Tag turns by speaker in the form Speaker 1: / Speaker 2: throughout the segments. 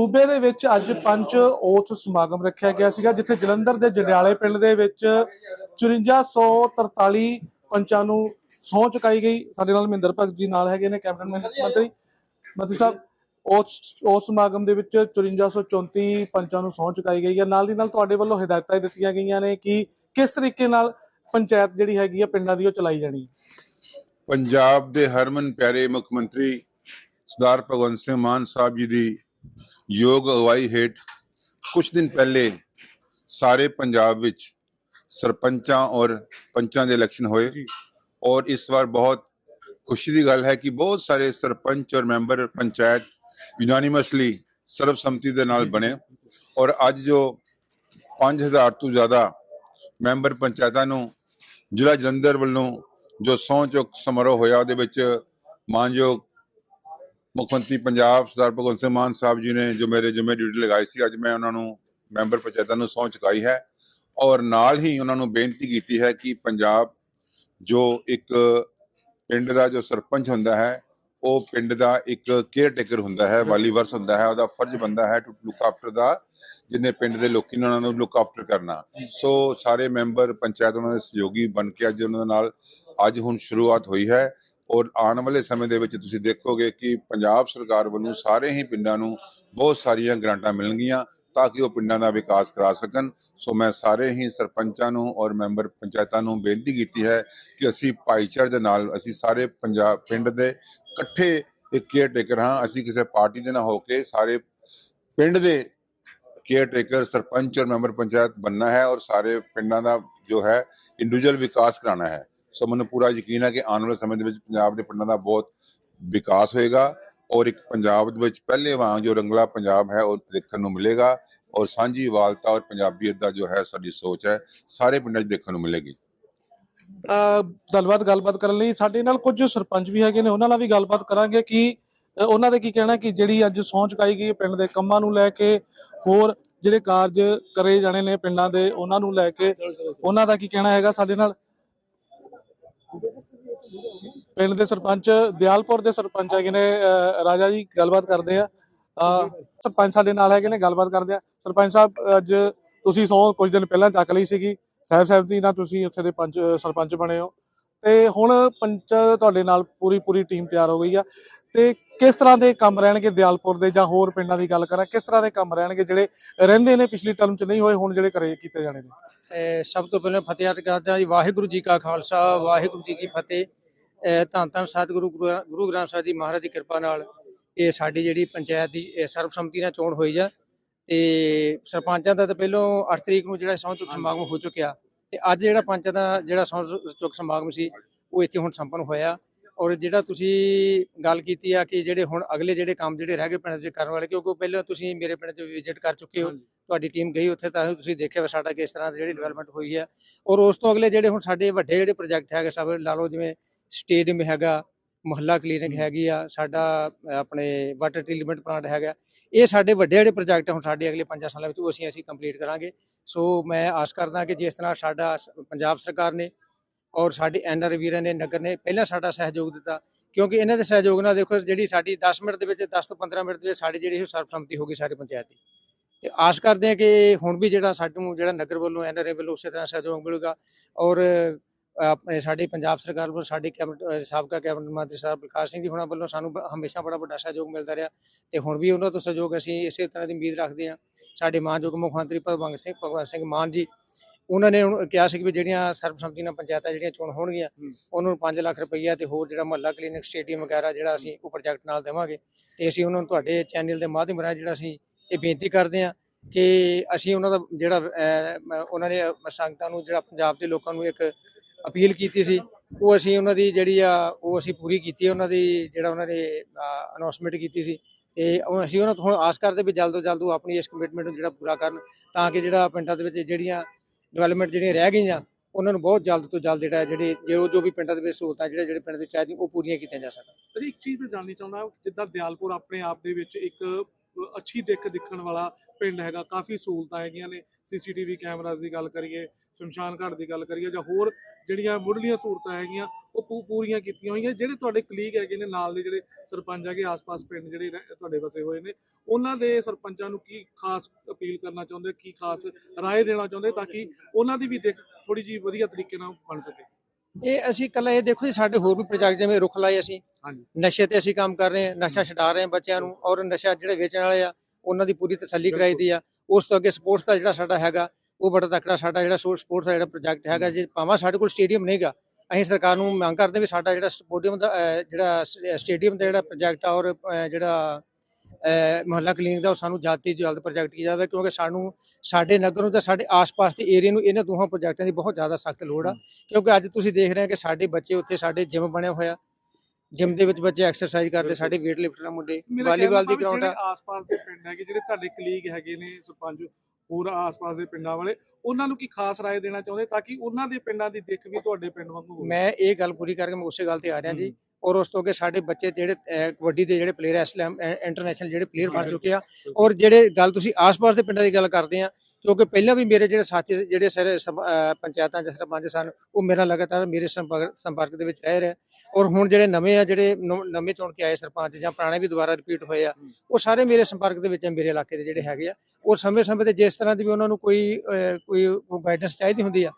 Speaker 1: ਸੂਬੇ ਦੇ ਵਿੱਚ ਅੱਜ ਪੰਜ ਓਥ ਸਮਾਗਮ ਰੱਖਿਆ ਗਿਆ ਸੀਗਾ, ਜਿੱਥੇ ਜਲੰਧਰ ਦੇ ਜੰਡਿਆਲੇ ਪਿੰਡ ਦੇ ਵਿੱਚ 5443 ਪੰਚਾਂ ਨੂੰ ਸਹੁੰ ਚੁਕਾਈ ਗਈ। ਸਾਡੇ ਨਾਲ ਮਹਿੰਦਰ ਭਗਤ ਜੀ ਨਾਲ ਹੈਗੇ ਨੇ, ਕੈਬਨਿਟ ਮੰਤਰੀ। ਮੰਤਰੀ ਸਾਹਿਬ ਉਸ ਉਸ ਸਮਾਗਮ ਦੇ ਵਿੱਚ 5434 ਪੰਚਾਂ ਨੂੰ ਸਹੁੰ ਚੁਕਾਈ ਗਈ ਹੈ। ਨਾਲ ਦੀ ਨਾਲ ਤੁਹਾਡੇ ਵੱਲੋਂ ਹਦਾਇਤਾਂ ਦਿੱਤੀਆਂ ਗਈਆਂ ਨੇ ਕਿ ਕਿਸ ਤਰੀਕੇ ਨਾਲ ਪੰਚਾਇਤ ਜਿਹੜੀ ਹੈਗੀ ਆ ਪਿੰਡਾਂ ਦੀ ਉਹ ਚਲਾਈ ਜਾਣੀ ਹੈ।
Speaker 2: ਪੰਜਾਬ ਦੇ ਹਰਮਨ ਪਿਆਰੇ ਮੁੱਖ ਮੰਤਰੀ ਸਰਦਾਰ ਭਗਵੰਤ ਸਿੰਘ ਮਾਨ ਸਾਹਿਬ ਜੀ ਦੀ ਯੋਗ ਅਗਵਾਈ ਹੇਠ ਕੁਝ ਦਿਨ ਪਹਿਲੇ ਸਾਰੇ ਪੰਜਾਬ ਵਿੱਚ ਸਰਪੰਚਾਂ ਔਰ ਪੰਚਾਂ ਦੇ ਇਲੈਕਸ਼ਨ ਹੋਏ। ਔਰ ਇਸ ਵਾਰ ਬਹੁਤ ਖੁਸ਼ੀ ਦੀ ਗੱਲ ਹੈ ਕਿ ਬਹੁਤ ਸਾਰੇ ਸਰਪੰਚ ਔਰ ਮੈਂਬਰ ਪੰਚਾਇਤ ਯੂਨਾਨੀਮਸਲੀ ਸਰਬਸੰਮਤੀ ਦੇ ਨਾਲ ਬਣੇ। ਔਰ ਅੱਜ ਜੋ 5000 ਤੋਂ ਜ਼ਿਆਦਾ ਮੈਂਬਰ ਪੰਚਾਇਤਾਂ ਨੂੰ ਜ਼ਿਲ੍ਹਾ ਜਲੰਧਰ ਵੱਲੋਂ ਜੋ ਸਹੁੰ ਚੁੱਕ ਸਮਾਰੋਹ ਹੋਇਆ ਉਹਦੇ ਵਿੱਚ ਮਾਨਯੋਗ ਮੁੱਖ ਮੰਤਰੀ ਪੰਜਾਬ ਸਰਦਾਰ ਭਗਵੰਤ ਸਿੰਘ ਮਾਨ ਸਾਹਿਬ ਜੀ ਨੇ ਜੋ ਮੇਰੇ ਜ਼ਿੰਮੇ ਡਿਊਟੀ ਲਗਾਈ ਸੀ, ਅੱਜ ਮੈਂ ਉਹਨਾਂ ਨੂੰ ਮੈਂਬਰ ਪੰਚਾਇਤਾਂ ਨੂੰ ਸਹੁੰ ਚੁਕਾਈ ਹੈ ਔਰ ਨਾਲ ਹੀ ਉਹਨਾਂ ਨੂੰ ਬੇਨਤੀ ਕੀਤੀ ਹੈ ਕਿ ਪੰਜਾਬ ਜੋ ਇੱਕ ਪਿੰਡ ਦਾ ਜੋ ਸਰਪੰਚ ਹੁੰਦਾ ਹੈ, ਉਹ ਪਿੰਡ ਦਾ ਇੱਕ ਕੇਅਰ ਟੇਕਰ ਹੁੰਦਾ ਹੈ, ਵਾਲੀ ਵਰਸ ਹੁੰਦਾ ਹੈ, ਉਹਦਾ ਫਰਜ਼ ਬੰਦਾ ਹੈ ਟੂ ਲੁੱਕ ਆਫਟਰ ਦਾ ਜਿੰਨੇ ਪਿੰਡ ਦੇ ਲੋਕੀ ਨੇ ਉਹਨਾਂ ਨੂੰ ਲੁੱਕ ਆਫਟਰ ਕਰਨਾ। ਸੋ ਸਾਰੇ ਮੈਂਬਰ ਪੰਚਾਇਤ ਉਹਨਾਂ ਦੇ ਸਹਿਯੋਗੀ ਬਣ ਕੇ ਅੱਜ ਉਹਨਾਂ ਦੇ ਨਾਲ ਅੱਜ ਹੁਣ ਸ਼ੁਰੂਆਤ ਹੋਈ ਹੈ। ਔਰ ਆਉਣ ਵਾਲੇ ਸਮੇਂ ਦੇ ਵਿੱਚ ਤੁਸੀਂ ਦੇਖੋਗੇ ਕਿ ਪੰਜਾਬ ਸਰਕਾਰ ਵੱਲੋਂ ਸਾਰੇ ਹੀ ਪਿੰਡਾਂ ਨੂੰ ਬਹੁਤ ਸਾਰੀਆਂ ਗ੍ਰਾਂਟਾਂ ਮਿਲਣਗੀਆਂ ਤਾਂ ਕਿ ਉਹ ਪਿੰਡਾਂ ਦਾ ਵਿਕਾਸ ਕਰਾ ਸਕਣ। ਸੋ ਮੈਂ ਸਾਰੇ ਹੀ ਸਰਪੰਚਾਂ ਨੂੰ ਔਰ ਮੈਂਬਰ ਪੰਚਾਇਤਾਂ ਨੂੰ ਬੇਨਤੀ ਕੀਤੀ ਹੈ ਕਿ ਅਸੀਂ ਭਾਈਚਾਰੇ ਦੇ ਨਾਲ ਅਸੀਂ ਸਾਰੇ ਪੰਜਾਬ ਪਿੰਡ ਦੇ ਇਕੱਠੇ ਇੱਕ ਕੇਅਰ ਟੇਕਰ ਹਾਂ। ਅਸੀਂ ਕਿਸੇ ਪਾਰਟੀ ਦੇ ਨਾ ਹੋ ਕੇ ਸਾਰੇ ਪਿੰਡ ਦੇ ਕੇਅਰ ਟੇਕਰ ਸਰਪੰਚ ਔਰ ਮੈਂਬਰ ਪੰਚਾਇਤ ਬੰਨਾ ਹੈ ਔਰ ਸਾਰੇ ਪਿੰਡਾਂ ਦਾ ਜੋ ਹੈ ਇੰਡੀਵਿਜੂਅਲ ਵਿਕਾਸ ਕਰਾਉਣਾ ਹੈ। ਸੋ ਮੈਨੂੰ ਪੂਰਾ ਯਕੀਨ ਹੈ ਕਿ ਆਉਣ ਵਾਲੇ ਸਮੇਂ ਦੇ ਵਿੱਚ ਪੰਜਾਬ ਦੇ ਪਿੰਡਾਂ ਦਾ ਬਹੁਤ ਵਿਕਾਸ ਹੋਏਗਾ ਔਰ ਇੱਕ ਪੰਜਾਬ ਦੇ ਵਿੱਚ ਪਹਿਲੇ ਵਾਂਗ ਜੋ ਰੰਗਲਾ ਪੰਜਾਬ ਹੈ, ਉਹ ਦੇਖਣ ਨੂੰ ਮਿਲੇਗਾ ਔਰ ਸਾਂਝੀ ਵਾਲਤਾ ਔਰ ਪੰਜਾਬੀਅਤ ਦਾ ਜੋ ਹੈ, ਸਾਡੀ ਸੋਚ ਹੈ, ਸਾਰੇ ਪਿੰਡਾਂ 'ਚ ਦੇਖਣ ਨੂੰ ਮਿਲੇਗੀ।
Speaker 1: ਗੱਲਬਾਤ ਗੱਲਬਾਤ ਕਰਨ ਲਈ। ਸਾਡੇ ਨਾਲ ਕੁਝ ਸਰਪੰਚ ਵੀ ਹੈਗੇ ਨੇ, ਉਹਨਾਂ ਨਾਲ ਵੀ ਗੱਲਬਾਤ ਕਰਾਂਗੇ ਕਿ ਉਹਨਾਂ ਦੇ ਕੀ ਕਹਿਣਾ ਕਿ ਜਿਹੜੀ ਅੱਜ ਸਹੁੰ ਚੁਕਾਈ ਗਈ ਪਿੰਡ ਦੇ ਕੰਮਾਂ ਨੂੰ ਲੈ ਕੇ, ਹੋਰ ਜਿਹੜੇ ਕਾਰਜ ਕਰੇ ਜਾਣੇ ਨੇ ਪਿੰਡਾਂ ਦੇ, ਉਹਨਾਂ ਨੂੰ ਲੈ ਕੇ, ਉਹਨਾਂ ਦਾ ਕੀ ਕਹਿਣਾ ਹੈਗਾ ਸਾਡੇ ਨਾਲ? ਪਿੰਡ ਦੇ ਸਰਪੰਚ, ਦਿਆਲਪੁਰ ਦੇ ਸਰਪੰਚ ਹੈਗੇ ਨੇ, ਅਹ, ਰਾਜਾ ਜੀ, ਗੱਲਬਾਤ ਕਰਦੇ ਆ। ਸਰਪੰਚ ਸਾਡੇ ਨਾਲ ਹੈਗੇ ਨੇ, ਗੱਲਬਾਤ ਕਰਦੇ ਆ। ਸਰਪੰਚ ਸਾਹਿਬ, ਅੱਜ ਤੁਸੀਂ ਸਹੁੰ ਕੁਝ ਦਿਨ ਪਹਿਲਾਂ ਚੱਕ ਲਈ ਸੀਗੀ। ਸਾਹਿਬ ਸਾਹਿਬ ਦੀ ਨਾਲ ਤੁਸੀਂ ਉੱਥੇ ਦੇ ਪੰਚ, ਸਰਪੰਚ ਬਣੇ ਹੋ। ਤੇ ਹੁਣ ਪੰਚ ਤੁਹਾਡੇ ਨਾਲ ਪੂਰੀ ਪੂਰੀ ਟੀਮ ਤਿਆਰ ਹੋ ਗਈ ਆ। ਤੇ ਕਿਸ ਤਰ੍ਹਾਂ ਦੇ ਕੰਮ ਰਹਿਣਗੇ ਦਿਆਲਪੁਰ ਦੇ ਜਾਂ ਹੋਰ ਪਿੰਡਾਂ ਦੀ ਗੱਲ ਕਰਾਂ? ਕਿਸ ਤਰ੍ਹਾਂ ਦੇ ਕੰਮ ਰਹਿਣਗੇ ਜਿਹੜੇ ਰਹਿੰਦੇ ਨੇ ਪਿਛਲੀ ਟਰਮ 'ਚ ਨਹੀਂ ਹੋਏ, ਹੁਣ ਜਿਹੜੇ ਕਰੇ, ਕੀਤੇ ਜਾਣੇ ਨੇ?
Speaker 3: ਸਭ ਤੋਂ ਪਹਿਲਾਂ ਫਤਿਹ ਅਰਜ਼ ਕਰਦੇ ਜੀ, ਵਾਹਿਗੁਰੂ ਜੀ ਕਾ ਖਾਲਸਾ, ਵਾਹਿਗੁਰੂ ਜੀ ਕੀ ਫਤਿਹ। ਧੰਨ ਧੰਨ ਸਤਿਗੁਰੂ ਗੁਰੂ ਗੁਰੂ ਗ੍ਰੰਥ ਸਾਹਿਬ ਜੀ ਮਹਾਰਾਜ ਦੀ ਕਿਰਪਾ ਨਾਲ ਇਹ ਸਾਡੀ ਜਿਹੜੀ ਪੰਚਾਇਤ ਦੀ ਸਰਬਸੰਮਤੀ ਨਾਲ ਚੋਣ ਹੋਈ ਆ। ਤੇ ਸਰਪੰਚਾਂ ਦਾ ਤਾਂ ਪਹਿਲੋਂ 8 ਤਰੀਕ ਨੂੰ ਜਿਹੜਾ ਸਹੁੰ ਚੁੱਕ ਸਮਾਗਮ ਹੋ ਚੁੱਕਿਆ ਤੇ ਅੱਜ ਜਿਹੜਾ ਪੰਚਾਂ ਦਾ ਜਿਹੜਾ ਸਹੁੰ ਚੁੱਕ ਸਮਾਗਮ ਸੀ ਉਹ ਇੱਥੇ ਹੁਣ ਸੰਪੰਨ ਹੋਇਆ। ਔਰ ਜਿਹੜਾ ਤੁਸੀਂ ਗੱਲ ਕੀਤੀ ਆ ਕਿ ਜਿਹੜੇ ਹੁਣ ਅਗਲੇ ਜਿਹੜੇ ਕੰਮ ਜਿਹੜੇ ਰਹਿ ਗਏ ਪਿੰਡ ਦੇ ਕਰਨ ਵਾਲੇ ਕਿਉਂਕਿ ਪਹਿਲਾਂ ਤੁਸੀਂ ਮੇਰੇ ਪਿੰਡ 'ਚ ਵਿਜ਼ਿਟ ਕਰ ਚੁੱਕੇ ਹੋ ਤੁਹਾਡੀ ਟੀਮ ਗਈ ਉੱਥੇ ਤਾਂ ਤੁਸੀਂ ਦੇਖਿਆ ਵਾ ਸਾਡਾ ਕਿਸ ਤਰ੍ਹਾਂ ਦੀ ਜਿਹੜੀ ਡਿਵੈਲਪਮੈਂਟ ਹੋਈ ਹੈ ਔਰ ਉਸ ਤੋਂ ਅਗਲੇ ਜਿਹੜੇ ਹੁਣ ਸਾਡੇ ਵੱਡੇ ਜਿਹੜੇ ਪ੍ਰੋਜੈਕਟ ਹੈਗੇ ਸਭ ਲਾ ਲਓ ਜਿਵੇਂ ਸਟੇਡੀਅਮ ਹੈਗਾ ਮੁਹੱਲਾ ਕਲੀਨਿਕ ਹੈਗੀ ਆ ਸਾਡਾ ਆਪਣੇ ਵਾਟਰ ਟ੍ਰੀਟਮੈਂਟ ਪਲਾਂਟ ਹੈਗਾ। ਇਹ ਸਾਡੇ ਵੱਡੇ ਜਿਹੜੇ ਪ੍ਰੋਜੈਕਟ ਹੁਣ ਸਾਡੇ ਅਗਲੇ 5 ਸਾਲਾਂ ਵਿੱਚ ਉਹ ਅਸੀਂ ਅਸੀਂ ਕੰਪਲੀਟ ਕਰਾਂਗੇ। ਸੋ ਮੈਂ ਆਸ ਕਰਦਾ ਕਿ ਜਿਸ ਤਰ੍ਹਾਂ ਸਾਡਾ ਪੰਜਾਬ ਸਰਕਾਰ ਨੇ ਔਰ ਸਾਡੇ ਐਨਆਰ ਵੀਰਾਂ ਨੇ ਨਗਰ ਨੇ ਪਹਿਲਾਂ ਸਾਡਾ ਸਹਿਯੋਗ ਦਿੱਤਾ ਕਿਉਂਕਿ ਇਹਨਾਂ ਦੇ ਸਹਿਯੋਗ ਨਾਲ ਦੇਖੋ ਜਿਹੜੀ ਸਾਡੀ 10 ਮਿੰਟ ਦੇ ਵਿੱਚ 10 ਤੋਂ 15 ਮਿੰਟ ਦੇ ਵਿੱਚ ਸਾਡੀ ਜਿਹੜੀ ਸਰਬਸੰਮਤੀ ਹੋ ਗਈ ਸਾਰੀ ਪੰਚਾਇਤ ਦੀ। ਤੇ ਆਸ ਕਰਦੇ ਹਾਂ ਕਿ ਹੁਣ ਵੀ ਜਿਹੜਾ ਸਾਨੂੰ ਜਿਹੜਾ ਨਗਰ ਵੱਲੋਂ ਐਨਆਰਏ ਵੱਲੋਂ ਉਸੇ ਤਰ੍ਹਾਂ ਸਹਿਯੋਗ ਮਿਲੇਗਾ ਔਰ ਸਾਡੇ ਪੰਜਾਬ ਸਰਕਾਰ ਵੱਲੋਂ ਸਾਡੇ ਕੈਬਨਿਟ ਸਾਬਕਾ ਕੈਬਨਿਟ ਮੰਤਰੀ ਸਾਹਿਬ ਬਲਕਾਰ ਸਿੰਘ ਜੀ ਹੁਣਾਂ ਵੱਲੋਂ ਸਾਨੂੰ ਹਮੇਸ਼ਾ ਬੜਾ ਵੱਡਾ ਸਹਿਯੋਗ ਮਿਲਦਾ ਰਿਹਾ ਤੇ ਹੁਣ ਵੀ ਉਹਨਾਂ ਤੋਂ ਸਹਿਯੋਗ ਅਸੀਂ ਇਸੇ ਤਰ੍ਹਾਂ ਦੀ ਉਮੀਦ ਰੱਖਦੇ ਹਾਂ। ਸਾਡੇ ਮਾਨਯੋਗ ਮੁੱਖ ਮੰਤਰੀ ਭਗਵੰਤ ਸਿੰਘ ਭਗਵੰਤ ਸਿੰਘ ਮਾਨ ਜੀ ਉਹਨਾਂ ਨੇ ਹੁਣ ਕਿਹਾ ਸੀ ਕਿ ਵੀ ਜਿਹੜੀਆਂ ਸਰਬਸੰਮਤੀ ਨਾਲ ਪੰਚਾਇਤਾਂ ਜਿਹੜੀਆਂ ਚੋਣ ਹੋਣਗੀਆਂ ਉਹਨਾਂ ਨੂੰ 5 ਲੱਖ ਰੁਪਈਆ ਤੇ ਹੋਰ ਜਿਹੜਾ ਮੁਹੱਲਾ ਕਲੀਨਿਕ ਸਟੇਡੀਅਮ ਵਗੈਰਾ ਜਿਹੜਾ ਅਸੀਂ ਉਹ ਪ੍ਰੋਜੈਕਟ ਨਾਲ ਦੇਵਾਂਗੇ। ਤੇ ਅਸੀਂ ਉਹਨਾਂ ਨੂੰ ਤੁਹਾਡੇ ਚੈਨਲ ਦੇ ਮਾਧਿਅਮ ਰਾਹੀਂ ਜਿਹੜਾ ਅਸੀਂ ਇਹ ਬੇਨਤੀ ਕਰਦੇ ਹਾਂ ਕਿ ਅਸੀਂ ਉਹਨਾਂ ਦਾ ਜਿਹੜਾ ਉਹਨਾਂ ਨੇ ਸੰਗਤਾਂ ਨੂੰ ਜਿਹੜਾ ਪੰਜਾਬ ਦੇ ਲੋਕਾਂ ਨੂੰ ਇੱਕ ਅਪੀਲ ਕੀਤੀ ਸੀ। ਉਹ ਅਸੀਂ ਉਹਨਾਂ ਦੀ ਜਿਹੜੀ ਆ, ਉਹ ਅਸੀਂ ਪੂਰੀ ਕੀਤੀ, ਉਹਨਾਂ ਦੀ ਜਿਹੜਾ ਉਹਨਾਂ ਨੇ ਅਨਾਉਂਸਮੈਂਟ ਕੀਤੀ ਸੀ। ਤੇ ਉਹ ਅਸੀਂ ਉਹਨਾਂ ਤੋਂ ਹੁਣ ਆਸ ਕਰਦੇ ਵੀ ਜਲਦ ਤੋਂ ਜਲਦ ਉਹ ਆਪਣੀ ਇਸ ਕਮਿਟਮੈਂਟ ਨੂੰ ਜਿਹੜਾ ਪੂਰਾ ਕਰਨ, ਤਾਂ ਕਿ ਜਿਹੜਾ ਪਿੰਡਾਂ ਦੇ ਵਿੱਚ ਜਿਹੜੀਆਂ ਡਿਵੈਲਪਮੈਂਟ ਜਿਹੜੀਆਂ ਰਹਿ ਗਈਆਂ, ਉਹਨਾਂ ਨੂੰ ਬਹੁਤ ਜਲਦ ਤੋਂ ਜਲਦ ਜਿਹੜਾ ਜਿਹੜੇ, ਜੋ ਜੋ ਵੀ ਪਿੰਡਾਂ ਦੇ ਵਿੱਚ ਸਹੂਲਤਾਂ ਜਿਹੜੇ ਜਿਹੜੇ ਪਿੰਡ ਦੇ ਚਾਹੀਦੀਆਂ ਉਹ ਪੂਰੀਆਂ ਕੀਤੀਆਂ ਜਾ ਸਕਣ।
Speaker 1: ਅਜੀ ਇੱਕ ਚੀਜ਼ ਮੈਂ ਜਾਣਨੀ ਚਾਹੁੰਦਾ ਜਿੱਦਾਂ ਦਿਆਲਪੁਰ ਆਪਣੇ ਆਪ ਦੇ ਵਿੱਚ ਇੱਕ ਅੱਛੀ ਦਿੱਖ ਦਿਖਣ ਵਾਲਾ ਪਿੰਡ ਹੈਗਾ, ਕਾਫੀ ਸਹੂਲਤਾਂ ਹੈਗੀਆਂ ਨੇ। ਸੀਸੀਟੀਵੀ ਕੈਮਰਾਜ਼ ਦੀ ਗੱਲ ਕਰੀਏ, ਸ਼ਮਸ਼ਾਨ ਘਾਟ ਦੀ ਗੱਲ ਕਰੀਏ ਜਾਂ ਹੋਰ ਜਿਹੜੀਆਂ ਮੁੱਢਲੀਆਂ ਸਹੂਲਤਾਂ ਹੈਗੀਆਂ ਉਹ ਪੂ- ਪੂਰੀਆਂ ਕੀਤੀਆਂ ਹੋਈਆਂ ਜਿਹੜੇ ਤੁਹਾਡੇ ਕਲੀਗ ਹੈਗੇ ਨੇ ਨਾਲ ਦੇ ਜਿਹੜੇ ਸਰਪੰਚ ਹੈਗੇ ਆਸ-ਪਾਸ ਪਿੰਡ ਜਿਹੜੇ ਤੁਹਾਡੇ ਵਸੇ ਹੋਏ ਨੇ ਉਹਨਾਂ ਦੇ ਸਰਪੰਚਾਂ ਨੂੰ ਕੀ ਖਾਸ ਅਪੀਲ ਕਰਨਾ ਚਾਹੁੰਦੇ ਕੀ ਖਾਸ ਰਾਏ ਦੇਣਾ ਚਾਹੁੰਦੇ ਤਾਂ ਕਿ ਉਹਨਾਂ ਦੀ ਵੀ ਦੇਖ ਥੋੜੀ ਜੀ ਵਧੀਆ ਤਰੀਕੇ ਨਾਲ ਬਣ ਸਕੇ?
Speaker 3: ਇਹ ਅਸੀਂ ਇਕੱਲਾ ਇਹ ਦੇਖੋ ਜੀ ਸਾਡੇ ਹੋਰ ਵੀ ਪ੍ਰੋਜੈਕਟ ਜਿਵੇਂ ਰੁੱਖ ਲਾਏ ਅਸੀਂ
Speaker 1: ਹਾਂਜੀ।
Speaker 3: ਨਸ਼ੇ ਤੇ ਅਸੀਂ ਕੰਮ ਕਰ ਰਹੇ ਹਾਂ ਨਸ਼ਾ ਛਡਾ ਰਹੇ ਹਾਂ ਬੱਚਿਆਂ ਨੂੰ ਔਰ ਨਸ਼ਾ ਜਿਹੜੇ ਵੇਚਣ ਵਾਲੇ ਆ ਉਹਨਾਂ ਦੀ ਪੂਰੀ ਤਸੱਲੀ ਕਰਾਈ ਦੀ ਆ ਉਸ ਤੋਂ ਅੱਗੇ ਸਪੋਰਟਸ ਦਾ ਜਿਹੜਾ ਸਾਡਾ ਹੈਗਾ ਉਹ ਬੜਾ ਤਕੜਾ ਸਾਡਾ ਜਿਹੜਾ ਸਪੋਰਟਸ ਦਾ ਜਿਹੜਾ ਪ੍ਰੋਜੈਕਟ ਹੈਗਾ ਜੇ ਭਾਵੇਂ ਸਾਡੇ ਕੋਲ ਸਟੇਡੀਅਮ ਨਹੀਂਗਾ ਅਸੀਂ ਸਰਕਾਰ ਨੂੰ ਮੰਗ ਕਰਦੇ ਵੀ ਸਾਡਾ ਜਿਹੜਾ ਸਪੋਰਟੀਅਮ ਦਾ ਜਿਹੜਾ ਸਟੇਡੀਅਮ ਦਾ ਜਿਹੜਾ ਪ੍ਰੋਜੈਕਟ ਆ ਔਰ ਜਿਹੜਾ ਮੁਹੱਲਾ ਕਲੀਨਿਕ ਦਾ ਉਹ ਸਾਨੂੰ ਜਲਦ ਤੋਂ ਜਲਦ ਪ੍ਰੋਜੈਕਟ ਕੀਤਾ ਜਾਵੇ ਕਿਉਂਕਿ ਸਾਨੂੰ ਸਾਡੇ ਨਗਰ ਨੂੰ ਤੇ ਸਾਡੇ ਆਸ-ਪਾਸ ਦੇ ਏਰੀਆ ਨੂੰ ਇਹਨਾਂ ਦੋਹਾਂ ਪ੍ਰੋਜੈਕਟਾਂ ਦੀ ਬਹੁਤ ਜ਼ਿਆਦਾ ਸਖਤ ਲੋੜ ਆ। ਕਿਉਂਕਿ ਅੱਜ ਤੁਸੀਂ ਦੇਖ ਰਹੇ ਹੋ ਕਿ ਸਾਡੇ ਬੱਚੇ ਉੱਥੇ ਸਾਡੇ ਜਿਮ ਬਣਿਆ ਹੋਇਆ। ਜਿਮ ਦੇ ਵਿੱਚ ਬੱਚੇ ਐਕਸਰਸਾਈਜ਼ ਕਰਦੇ ਸਾਡੇ weight ਆ ਮੁੰਡੇ। ਵਾਲੀਬਾਲ ਦੀ ਗਰਾਊਂਡ ਆ।
Speaker 1: ਆਸ-ਪਾਸ ਦੇ ਪਿੰਡ ਹੈਗੇ ਜਿਹੜੇ ਤੁਹਾਡੇ ਕਲੀਗ ਹੈਗੇ ਨੇ ਸਰਪੰਚ ਹੋਰ ਆਸ-ਪਾਸ ਦੇ ਪਿੰਡਾਂ ਵਾਲੇ ਉਹਨਾਂ ਨੂੰ ਕੀ ਖਾਸ ਰਾਏ ਦੇਣਾ ਚਾਹੁੰਦੇ ਤਾਂ ਕਿ ਉਹਨਾਂ ਦੇ ਪਿੰਡਾਂ ਦੀ ਦਿੱਖ ਵੀ ਤੁਹਾਡੇ ਪਿੰਡ ਵਾਂਗੂ ਹੋਵੇ?
Speaker 3: ਮੈਂ ਇਹ ਗੱਲ ਪੂਰੀ ਕਰਕੇ ਮੈਂ ਉਸੇ ਗੱਲ ਤੇ ਆ ਰਿਹਾ ਜੀ। ਔਰ ਉਸ ਤੋਂ ਅੱਗੇ ਸਾਡੇ ਬੱਚੇ ਜਿਹੜੇ ਕਬੱਡੀ ਦੇ ਜਿਹੜੇ ਪਲੇਅਰ ਐਸਲੈਮ ਇੰਟਰਨੈਸ਼ਨਲ ਜਿਹੜੇ ਪਲੇਅਰ ਬਣ ਚੁੱਕੇ ਆ। ਔਰ ਜਿਹੜੇ ਗੱਲ ਤੁਸੀਂ ਆਸ-ਪਾਸ ਦੇ ਪਿੰਡਾਂ ਦੀ ਗੱਲ ਕਰਦੇ ਆ ਕਿਉਂਕਿ ਪਹਿਲਾਂ ਵੀ ਮੇਰੇ ਜਿਹੜੇ ਸਾਥੀ ਜਿਹੜੇ ਸਾਰੇ ਪੰਚਾਇਤਾਂ ਦੇ ਸਰਪੰਚ ਸਨ ਉਹ ਮੇਰਾ ਲਗਾਤਾਰ ਮੇਰੇ ਸੰਪਰਕ ਦੇ ਵਿੱਚ ਰਹਿ ਰਹੇ ਔਰ ਹੁਣ ਜਿਹੜੇ ਨਵੇਂ ਆ ਜਿਹੜੇ ਨਵ- ਚੁਣ ਕੇ ਆਏ ਸਰਪੰਚ ਜਾਂ ਪੁਰਾਣੇ ਵੀ ਦੁਬਾਰਾ ਰਿਪੀਟ ਹੋਏ ਆ ਉਹ ਸਾਰੇ ਮੇਰੇ ਸੰਪਰਕ ਦੇ ਵਿੱਚ ਮੇਰੇ ਇਲਾਕੇ ਦੇ ਜਿਹੜੇ ਹੈਗੇ ਆ। ਔਰ ਸਮੇਂ-ਸਮੇਂ ਤੇ ਜਿਸ ਤਰ੍ਹਾਂ ਦੀ ਵੀ ਉਹਨਾਂ ਨੂੰ ਕੋਈ ਕੋਈ ਗਾਈਡੈਂਸ ਚਾਹੀਦੀ ਹੁੰਦੀ ਆ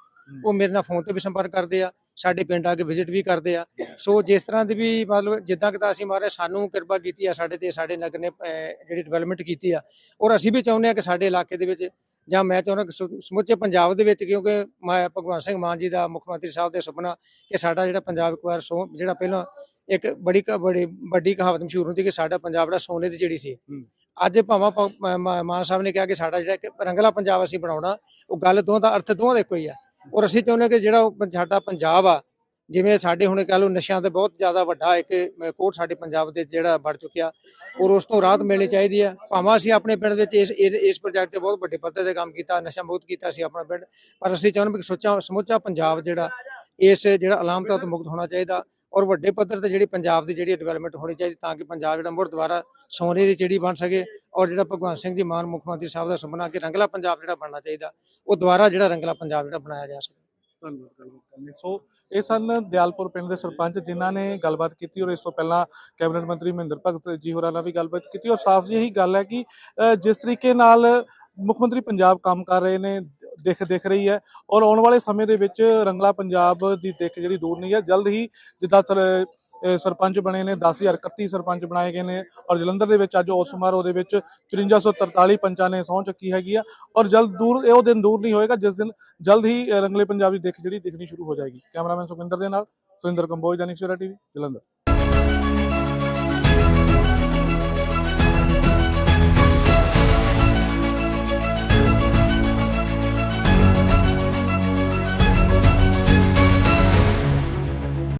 Speaker 3: ਉਹ ਮੇਰੇ ਨਾਲ ਫੋਨ ਤੇ ਵੀ ਸੰਪਰਕ ਕਰਦੇ ਆ। ਸਾਡੇ ਪਿੰਡ ਆ ਕੇ ਵਿਜ਼ਿਟ ਵੀ ਕਰਦੇ ਆ। ਸੋ ਜਿਸ ਤਰ੍ਹਾਂ ਦੀ ਵੀ ਮਤਲਬ ਜਿੱਦਾਂ ਕਿ ਤਾਂ ਅਸੀਂ ਮਾਰੇ ਸਾਨੂੰ ਕਿਰਪਾ ਕੀਤੀ ਆ ਸਾਡੇ ਤੇ ਸਾਡੇ ਨਗਰ ਨੇ ਜਿਹੜੀ ਡਿਵੈਲਪਮੈਂਟ ਕੀਤੀ ਆ। ਔਰ ਅਸੀਂ ਵੀ ਚਾਹੁੰਦੇ ਆ ਕਿ ਸਾਡੇ ਇਲਾਕੇ ਦੇ ਵਿੱਚ ਜਾਂ ਮੈਂ ਚਾਹੁੰਦਾ ਕਿ ਸਮੁ- ਸਮੁੱਚੇ ਪੰਜਾਬ ਦੇ ਵਿੱਚ ਕਿਉਂਕਿ ਮੈਂ ਭਗਵੰਤ ਸਿੰਘ ਮਾਨ ਜੀ ਦਾ ਮੁੱਖ ਮੰਤਰੀ ਸਾਹਿਬ ਦੇ ਸੁਪਨਾ ਕਿ ਸਾਡਾ ਜਿਹੜਾ ਪੰਜਾਬ ਇੱਕ ਵਾਰ ਸੋ ਜਿਹੜਾ ਪਹਿਲਾਂ ਇੱਕ ਬੜੀ ਬੜੀ ਵੱਡੀ ਕਹਾਵਤ ਮਸ਼ਹੂਰ ਹੁੰਦੀ ਕਿ ਸਾਡਾ ਪੰਜਾਬ ਜਿਹੜਾ ਸੋਨੇ ਦੀ ਚਿੜੀ ਸੀ। ਅੱਜ ਭਾਵੇਂ ਮਾਨ ਸਾਹਿਬ ਨੇ ਕਿਹਾ ਕਿ ਸਾਡਾ ਜਿਹੜਾ ਇੱਕ ਰੰਗਲਾ ਪੰਜਾਬ ਅਸੀਂ ਬਣਾਉਣਾ ਉਹ ਗੱਲ ਦੋਹਾਂ ਦਾ ਅਰਥ ਦੋਹਾਂ ਦਾ ਇੱਕੋ ਹੀ ਆ। ਔਰ ਅਸੀਂ ਚਾਹੁੰਦੇ ਹਾਂ ਕਿ ਜਿਹੜਾ ਉਹ ਸਾਡਾ ਪੰਜਾਬ ਆ, ਜਿਵੇਂ ਸਾਡੇ ਹੁਣ ਕਹ ਲਓ ਨਸ਼ਿਆਂ ਤੇ ਬਹੁਤ ਜ਼ਿਆਦਾ ਵੱਡਾ ਇੱਕ ਕੋਟ ਸਾਡੇ ਪੰਜਾਬ ਦੇ ਜਿਹੜਾ ਵੱਧ ਚੁੱਕਿਆ, ਔਰ ਉਸ ਤੋਂ ਰਾਹਤ ਮਿਲਣੀ ਚਾਹੀਦੀ ਆ ਭਾਵੇਂ ਅਸੀਂ ਆਪਣੇ ਪਿੰਡ ਵਿੱਚ ਇਸ ਇਸ ਪ੍ਰੋਜੈਕਟ ਤੇ ਬਹੁਤ ਵੱਡੇ ਪੱਧਰ ਤੇ ਕੰਮ ਕੀਤਾ, ਨਸ਼ਾ ਮੁਕਤ ਕੀਤਾ ਸੀ ਆਪਣਾ ਪਿੰਡ, ਪਰ ਅਸੀਂ ਚਾਹੁੰਦੇ ਹਾਂ ਕਿ ਸੋਚਾ, ਸਮੁੱਚਾ ਪੰਜਾਬ ਜਿਹੜਾ, ਇਸ ਜਿਹੜਾ ਅਲਾਮਤਾਂ ਤੋਂ ਮੁਕਤ ਹੋਣਾ ਚਾਹੀਦਾ। ਔਰ ਵੱਡੇ ਪੱਧਰ ਤੇ ਜਿਹੜੀ ਪੰਜਾਬ ਦੀ ਜਿਹੜੀ ਡਿਵੈਲਪਮੈਂਟ ਹੋਣੀ ਚਾਹੀਦੀ ਤਾਂ ਕਿ ਪੰਜਾਬ ਜਿਹੜਾ ਮੁੜ ਦੁਬਾਰਾ ਸੋਨੇ ਦੀ ਚਿੜੀ ਬਣ ਸਕੇ ਔਰ ਜਿਹੜਾ ਭਗਵੰਤ ਸਿੰਘ ਜੀ ਮਾਨ ਮੁੱਖ ਮੰਤਰੀ ਸਾਹਿਬ ਦਾ ਸੁਪਨਾ ਕਿ ਰੰਗਲਾ ਪੰਜਾਬ ਜਿਹੜਾ ਬਣਨਾ ਚਾਹੀਦਾ, ਉਹ ਦੁਬਾਰਾ ਜਿਹੜਾ ਰੰਗਲਾ ਪੰਜਾਬ ਜਿਹੜਾ ਬਣਾਇਆ ਜਾ ਸਕੇ।
Speaker 1: ਧੰਨਵਾਦ ਸੋ ਇਹ ਸਨ ਦਿਆਲਪੁਰ ਪਿੰਡ ਦੇ ਸਰਪੰਚ ਜਿਨ੍ਹਾਂ ਨੇ ਗੱਲਬਾਤ ਕੀਤੀ ਔਰ ਇਸ ਤੋਂ ਪਹਿਲਾਂ ਕੈਬਨਿਟ ਮੰਤਰੀ ਮਹਿੰਦਰ ਭਗਤ ਜੀ ਹੋਰਾਂ ਨਾਲ ਵੀ ਗੱਲਬਾਤ ਕੀਤੀ। ਔਰ ਸਾਫ਼ ਜਿਹੀ ਗੱਲ ਹੈ ਕਿ ਜਿਸ ਤਰੀਕੇ ਨਾਲ ਮੁੱਖ ਮੰਤਰੀ ਪੰਜਾਬ ਕੰਮ ਕਰ ਰਹੇ ਨੇ ਦਿੱਖ ਦਿਖ ਰਹੀ ਹੈ ਔਰ ਆਉਣ ਵਾਲੇ ਸਮੇਂ ਦੇ ਵਿੱਚ ਰੰਗਲਾ ਪੰਜਾਬ ਦੀ ਦਿੱਖ ਜਿਹੜੀ ਦੂਰ ਨਹੀਂ ਹੈ। ਜਲਦ ਹੀ ਜਿੱਦਾਂ ਸਰਪੰਚ ਬਣੇ ਨੇ 10031 ਸਰਪੰਚ ਬਣਾਏ ਗਏ ਨੇ ਔਰ ਜਲੰਧਰ ਦੇ ਵਿੱਚ ਅੱਜ ਉਸ ਸਮਾਰੋਹ ਦੇ ਵਿੱਚ 5443 ਪੰਚਾਂ ਨੇ ਸਹੁੰ ਚੱਕੀ ਹੈਗੀ ਆ ਔਰ ਜਲਦ ਦੂਰ, ਇਹ ਉਹ ਦਿਨ ਦੂਰ ਨਹੀਂ ਹੋਏਗਾ ਜਿਸ ਦਿਨ ਜਲਦ ਹੀ ਰੰਗਲੇ ਪੰਜਾਬ ਦੀ ਦਿੱਖ ਜਿਹੜੀ ਦਿਖਣੀ ਸ਼ੁਰੂ ਹੋ ਜਾਏਗੀ। ਕੈਮਰਾਮੈਨ ਸੁਖਿੰਦਰ ਦੇ ਨਾਲ ਸੁਰਿੰਦਰ ਕੰਬੋਜ ਦੈਨਿਕ ਸਵੇਰਾ ਟੀਵੀ, ਜਲੰਧਰ।